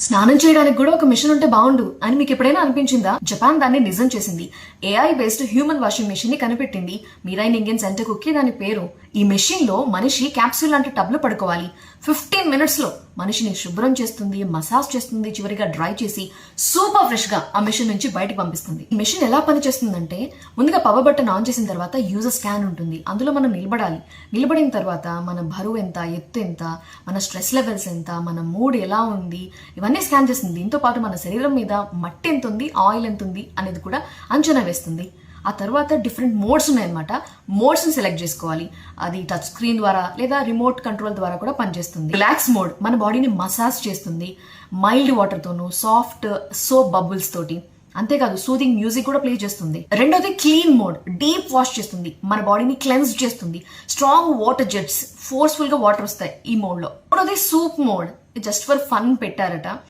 స్నానం చేయడానికి కూడా ఒక మిషన్ ఉంటే బాగుండు అని మీకు ఎప్పుడైనా అనిపించిందా? జపాన్ దాన్ని నిజం చేసింది. ఏఐ బేస్డ్ హ్యూమన్ వాషింగ్ మెషిన్ని కనిపెట్టింది. మీరైన్ ఇండియన్ సెంటర్ కుక్కి దాని పేరు. ఈ మెషిన్లో మనిషి క్యాప్సూల్ లాంటి టబ్లో పడుకోవాలి. ఫిఫ్టీన్ మినిట్స్లో మనిషిని శుభ్రం చేస్తుంది మసాజ్ చేస్తుంది చివరిగా డ్రై చేసి సూపర్ ఫ్రెష్గా ఆ మెషిన్ నుంచి బయటకు పంపిస్తుంది. ఈ మెషిన్ ఎలా పనిచేస్తుందంటే ముందుగా పవర్ బటన్ ఆన్ చేసిన తర్వాత యూజర్ స్కాన్ ఉంటుంది. అందులో మనం నిలబడాలి. నిలబడిన తర్వాత మన బరువు ఎంత ఎత్తు ఎంత మన స్ట్రెస్ లెవెల్స్ ఎంత మన మూడ్ ఎలా ఉంది ఇవన్నీ స్కాన్ చేస్తుంది. దీంతో పాటు మన శరీరం మీద మట్టి ఎంత ఉంది ఆయిల్ ఎంత ఉంది అనేది కూడా అంచనా వేస్తుంది. ఆ తర్వాత డిఫరెంట్ మోడ్స్ ఉన్నాయన్నమాట. మోడ్స్ని సెలెక్ట్ చేసుకోవాలి. అది టచ్ స్క్రీన్ ద్వారా లేదా రిమోట్ కంట్రోల్ ద్వారా కూడా పనిచేస్తుంది. రిలాక్స్ మోడ్ మన బాడీని మసాజ్ చేస్తుంది. మైల్డ్ వాటర్తోను సాఫ్ట్ సోప్ బబుల్స్ తోటి. అంతేకాదు సూదింగ్ మ్యూజిక్ కూడా ప్లే చేస్తుంది. రెండోది క్లీన్ మోడ్ డీప్ వాష్ చేస్తుంది. మన బాడీని క్లెన్స్ చేస్తుంది. స్ట్రాంగ్ వాటర్ జెట్స్ ఫోర్స్ఫుల్గా వాటర్ వస్తాయి ఈ మోడ్లో. మూడోది soup mode just for fun పెట్టారట.